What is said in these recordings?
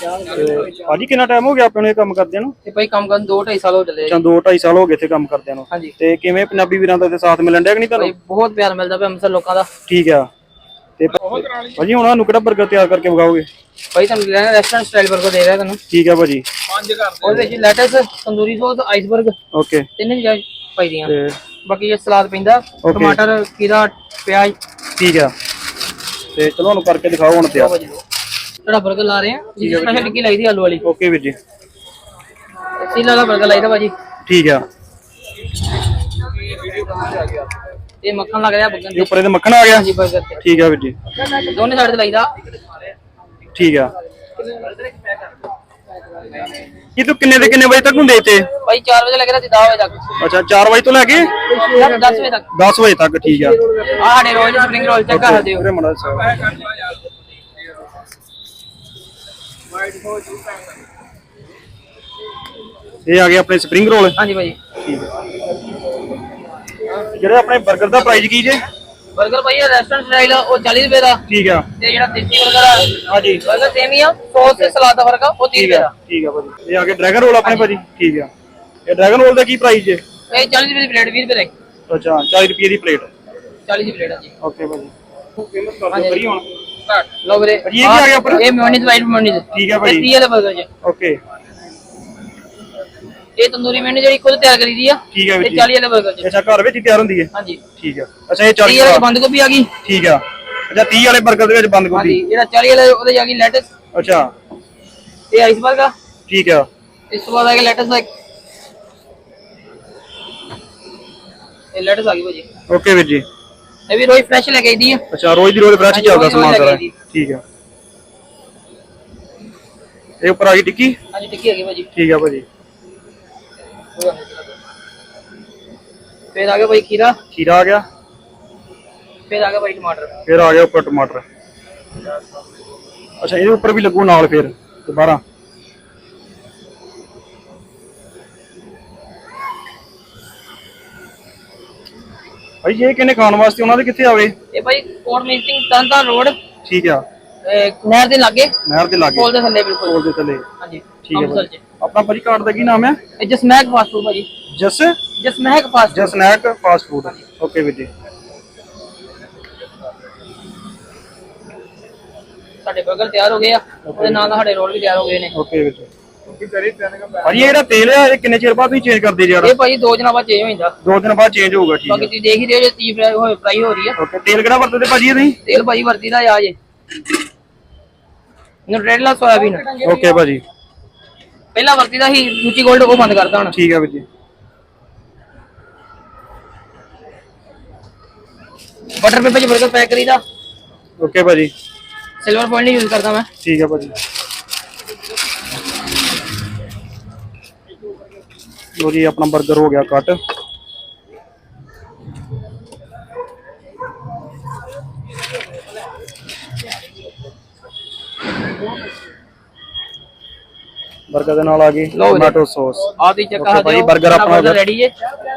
ਤੇ ਭਾਜੀ ਕਿੰਨਾ ਟਾਈਮ ਹੋ ਗਿਆ ਆਪਾਂ ਨੂੰ ਇਹ ਕੰਮ ਕਰਦਿਆਂ ਨੂੰ? ਤੇ ਭਾਈ ਕੰਮ ਕਰਨ 2 2.5 ਸਾਲ ਹੋ ਚੱਲੇ ਅੱਛਾ 2 2.5 ਸਾਲ ਹੋ ਗਏ ਇੱਥੇ ਕੰਮ ਕਰਦਿਆਂ ਨੂੰ। ਹਾਂਜੀ। ਤੇ ਕਿਵੇਂ ਪੰਜਾਬੀ ਵੀਰਾਂ ਦਾ ਇੱਥੇ ਸਾਥ ਮਿਲਣ ਡਿਆ ਕਿ ਨਹੀਂ ਭਾਈ ਤੁਹਾਨੂੰ ਬਹੁਤ ਪਿਆਰ ਮਿਲਦਾ ਪਿਆ ਅੰਮ੍ਰਿਤਸਰ ਲੋਕਾਂ ਦਾ। ਠੀਕ ਆ। ਤੇ ਭਾਜੀ ਹੁਣ ਸਾਨੂੰ ਕਿਹੜਾ 버ਗਰ ਤਿਆਰ ਕਰਕੇ ਵਿਖਾਓਗੇ? ਭਾਈ ਤੁਹਾਨੂੰ ਲੈਣਾ ਰੈਸਟੋਰੈਂਟ ਸਟਾਈਲ 버ਗਰ ਦੇ ਰਿਹਾ ਤੁਹਾਨੂੰ। ਠੀਕ ਆ ਭਾਜੀ। ਉਹਦੇ ਵਿੱਚ lettuce tandoori sauce iceberg okay ਤਿੰਨ ਚੀਜ਼ਾਂ ਪਾਈ ਦੀਆਂ। ਤੇ ਬਾਕੀ ਇਹ ਸਲਾਦ ਪੈਂਦਾ ਟਮਾਟਰ ਖੀਰਾ ਪਿਆਜ਼। ਠੀਕ ਆ। ਤੇ ਚਲੋ ਉਹਨੂੰ ਕਰਕੇ ਦਿਖਾਓ ਹੁਣ ਤਿਆਰ। ਭਾਜੀ ਜਿਹੜਾ 버ਗਰ ਲਾ ਰਹੇ ਆ ਜੀ। ਸਪੈਸ਼ਲ ਟਿੱਕੀ ਲਾਈ ਦੀ ਆਲੂ ਵਾਲੀ? ਓਕੇ ਵੀਰ ਜੀ। ਸੀਲਾ ਵਾਲਾ 버ਗਰ ਲਾਈ ਦਾ ਭਾਜੀ। ਠੀਕ ਆ। ਇਹ ਮੱਖਣ ਲੱਗ ਰਿਹਾ ਬੱਗਰ ਇਹ ਉੱਪਰ ਇਹਦੇ ਮੱਖਣ ਆ ਗਿਆ? ਜੀ 버ਗਰ ਤੇ। ਠੀਕ ਆ ਵੀਰ ਜੀ। ਦੋਨੇ ਸਾਈਡ ਤੇ ਲਾਈ ਦਾ। ਠੀਕ ਆ। ਇਹ ਤੋਂ ਕਿੰਨੇ ਦੇ ਕਿੰਨੇ ਵਜੇ ਤੱਕ ਹੁੰਦੇ ਇੱਥੇ? ਭਾਈ 4 ਵਜੇ ਲੱਗਦਾ ਤੇ 10 ਵਜੇ ਤੱਕ। ਅੱਛਾ 4 ਵਜੇ ਤੋਂ ਲੈ ਕੇ? 10 ਵਜੇ ਤੱਕ। 10 ਵਜੇ ਤੱਕ ਠੀਕ ਆ। ਆ ਸਾਡੇ ਰੋਜ਼ ਸਪ੍ਰਿੰਗ ਰੋਲ ਚੈੱਕ ਕਰ ਦਿਓ। ਇਹ ਆ ਗਏ ਆਪਣੇ ਸਪਰਿੰਗ ਰੋਲ ਹਾਂਜੀ ਭਾਈ ਜਿਹੜੇ ਆਪਣੇ 버ਗਰ ਦਾ ਪ੍ਰਾਈਸ ਕੀ ਜੇ? 버ਗਰ ਭਾਈ ਰੈਸਟੋਰੈਂਟ ਸਟਾਈਲ ਉਹ 40 ਰੁਪਏ ਦਾ। ਠੀਕ ਆ। ਤੇ ਜਿਹੜਾ ਦੇਸੀ 버ਗਰ ਆ ਹਾਂਜੀ। 버ਗਰ ਸੇਮ ਹੀ ਆ ਸੌਸ ਤੇ ਸਲਾਦ ਦਾ ਫ਼ਰਕ ਆ ਉਹ 30 ਰੁਪਏ ਦਾ। ਠੀਕ ਆ ਭਾਜੀ। ਇਹ ਆ ਗਏ ਡਰੈਗਨ ਰੋਲ ਆਪਣੇ ਭਾਜੀ। ਠੀਕ ਆ। ਇਹ ਡਰੈਗਨ ਰੋਲ ਦਾ ਕੀ ਪ੍ਰਾਈਸ ਜੇ? ਇਹ 40 ਰੁਪਏ ਦੀ ਪਲੇਟ 20 ਰੁਪਏ ਦਾ ਅੱਛਾ 40 ਰੁਪਏ ਦੀ ਪਲੇਟ 40 ਦੀ ਪਲੇਟ ਆ ਜੀ। ਓਕੇ ਭਾਜੀ। ਫੇਮਸ ਕਰ ਦੋ ਫਰੀ ਹੁਣ। लो बरे ये क्या आ गया ऊपर ये मेयोनीज वाइट मेयोनीज ठीक है भाई ये वाला बर्गर जी ओके ਇਹ ਤੰਦੂਰੀ ਮੈਨੂੰ ਜਿਹੜੀ ਖੁਦ ਤਿਆਰ ਕਰੀ ਦੀ ਆ ਠੀਕ ਹੈ ਵੀਰ ਜੀ ਇਹ 40 ਵਾਲੇ ਬਰਗਰ ਜੀ ਅੱਛਾ ਘਰ ਵਿੱਚ ਹੀ ਤਿਆਰ ਹੁੰਦੀ ਹੈ? ਹਾਂਜੀ। ਠੀਕ ਹੈ ਅੱਛਾ ਇਹ 40 ਵਾਲੇ ਬੰਦ ਗੋਭੀ ਆ ਗਈ। ਠੀਕ ਆ। ਅੱਛਾ 30 ਵਾਲੇ ਬਰਗਰ ਦੇ ਵਿੱਚ ਬੰਦ ਗੋਭੀ। ਹਾਂਜੀ ਜਿਹੜਾ 40 ਵਾਲੇ ਉਹਦੇ ਆ ਗਈ ਲੈਟਸ ਅੱਛਾ। ਇਹ ਆਈਸ ਬਰਗਰ ਠੀਕ ਆ। ਇਸ ਤੋਂ ਬਾਅਦ ਆ ਗਿਆ ਲੈਟਸ ਦਾ ਇਹ ਲੈਟਸ ਆ ਗਈ ਭਾਜੀ। ਓਕੇ ਵੀਰ ਜੀ। ਇਹ ਵੀ ਰੋਜ਼ ਫਰੈਸ਼ ਲੈ ਕੇ ਆਈਦੀ ਆ। ਅੱਛਾ ਰੋਜ਼ ਦੀ ਰੋਜ਼ ਫਰੈਸ਼ ਚੱਲਦਾ ਸਮਾਨ ਸਾਰਾ। ਠੀਕ ਆ। ਇਹ ਉੱਪਰ ਆ ਗਈ ਟਿੱਕੀ? ਹਾਂਜੀ ਟਿੱਕੀ ਹੈਗੀ ਭਾਜੀ। ਠੀਕ ਆ ਭਾਜੀ। ਫਿਰ ਆ ਗਿਆ ਭਾਈ ਖੀਰਾ। ਖੀਰਾ ਆ ਗਿਆ। ਫਿਰ ਆ ਗਿਆ ਭਾਈ ਟਮਾਟਰ। ਫਿਰ ਆ ਗਿਆ ਉੱਪਰ ਟਮਾਟਰ। ਅੱਛਾ ਇਹਦੇ ਉੱਪਰ ਵੀ ਲੱਗੂ ਨਾਲ ਫਿਰ ਦੁਬਾਰਾ। ਭਾਈ ਇਹ ਕਿੰਨੇ ਖਾਣ ਵਾਸਤੇ ਉਹਨਾਂ ਦੇ ਕਿੱਥੇ ਆਵੇ ਇਹ ਭਾਈ ਕੋਟ ਮੀਟਿੰਗ ਤੰਤਾ ਰੋਡ। ਠੀਕ ਆ। ਨਹਿਰ ਦੇ ਲਾਗੇ। ਨਹਿਰ ਦੇ ਲਾਗੇ। ਕੋਲ ਦੇ ਥੱਲੇ ਬਿਲਕੁਲ। ਕੋਲ ਦੇ ਥੱਲੇ। ਹਾਂਜੀ। ਠੀਕ ਹੈ ਚ। ਆਪਣਾ ਭਾਜੀ ਕਾਰਡ ਦਾ ਕੀ ਨਾਮ ਹੈ ਇਹ ਜਸਮੈਕ ਫਾਸਟ ਫੂਡ ਭਾਜੀ। ਜਸ? ਜਸਮੈਕ ਫਾਸਟ ਜਸ ਸਨੈਕ ਫਾਸਟ ਫੂਡ। ਓਕੇ ਵੀਰ ਜੀ। ਸਾਡੇ 버ਗਰ ਤਿਆਰ ਹੋ ਗਏ ਆ। ਉਹਦੇ ਨਾਲ ਨਾਲ ਸਾਡੇ ਰੋਲ ਵੀ ਤਿਆਰ ਹੋ ਗਏ ਨੇ। ਓਕੇ ਵੀਰ ਜੀ। ਭਾਜੀ ਇਹ ਜਿਹੜਾ ਤੇਲ ਆ ਇਹ ਕਿੰਨੇ ਚਿਰ ਬਾਅਦ ਤੁਸੀਂ ਚੇਂਜ ਕਰਦੇ ਜਿਹੜਾ ਇਹ ਭਾਜੀ ਦੋ ਦਿਨਾਂ ਬਾਅਦ ਚੇਂਜ ਹੋ ਜਾਂਦਾ ਦੋ ਦਿਨ ਬਾਅਦ ਚੇਂਜ ਹੋਊਗਾ ਠੀਕ ਬਾਕੀ ਹੈ ਤੁਸੀਂ ਦੇਖ ਹੀ ਰਹੇ ਹੋ ਜੇ ਤੀ ਫਰਾਈ ਹੋਏ ਫਰਾਈ ਹੋ ਰਹੀ ਆ। ਓਕੇ ਤੇਲ ਕਿਹੜਾ ਵਰਤਦੇ ਭਾਜੀ ਤੁਸੀਂ? ਤੇਲ ਭਾਜੀ ਵਰਤੀ ਦਾ ਆ ਜੇ। ਨਿਊਟ੍ਰੇਲਾ ਸੋਇਆਬੀਨ ਓਕੇ ਭਾਜੀ। ਪਹਿਲਾਂ ਵਰਤੀ ਦਾ ਰੂਚੀ 골ਡ ਉਹ ਬੰਦ ਕਰਤਾ ਹੁਣ। ਠੀਕ ਹੈ ਵੀਰ ਜੀ। ਬਟਰ ਪੇਪਰ ਚ 버ਗਰ ਪੈਕ ਕਰੀਦਾ। ਓਕੇ ਭਾਜੀ। ਸਿਲਵਰ ਫੋਇਲ ਨਹੀਂ ਯੂਜ਼ ਕਰਦਾ ਮੈਂ। ਠੀਕ ਹੈ ਭਾਜੀ। ਲੋ ਜੀ ਆਪਣਾ 버ਗਰ ਹੋ ਗਿਆ ਕੱਟ। 버ਗਰ ਦੇ ਨਾਲ ਆ ਗਈ ਟੋਮੈਟੋ ਸੌਸ। ਆਹ ਦੀ ਚੱਕਾ Okay, ਭਾਈ, burger ਆਪਣਾ ਰੈਡੀ ਹੈ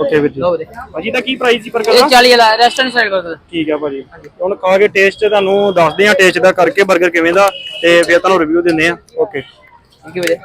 ਓਕੇ ਵੀਰ ਜੀ। ਲਓ ਵੀਰੇ। ਭਾਜੀ ਕੀ ਪ੍ਰਾਈਸ ਸੀ ਇਹ ਦਾ? 40 ਵਾਲਾ ਰੈਸਟੋਰੈਂਟ ਸਾਈਡ ਕੋਲ। ਠੀਕ ਆ ਭਾਜੀ। ਹੁਣ ਖਾ ਕੇ ਟੇਸਟ ਤੁਹਾਨੂੰ ਦੱਸਦੇ ਆ ਟੇਸਟ ਦਾ ਕਰਕੇ 버ਗਰ ਕਿਵੇਂ ਦਾ ਤੇ ਫਿਰ ਤੁਹਾਨੂੰ ਰਿਵਿਊ ਦਿੰਦੇ ਆ ਓਕੇ। ਥੈਂਕ ਯੂ ਵੀਰੇ।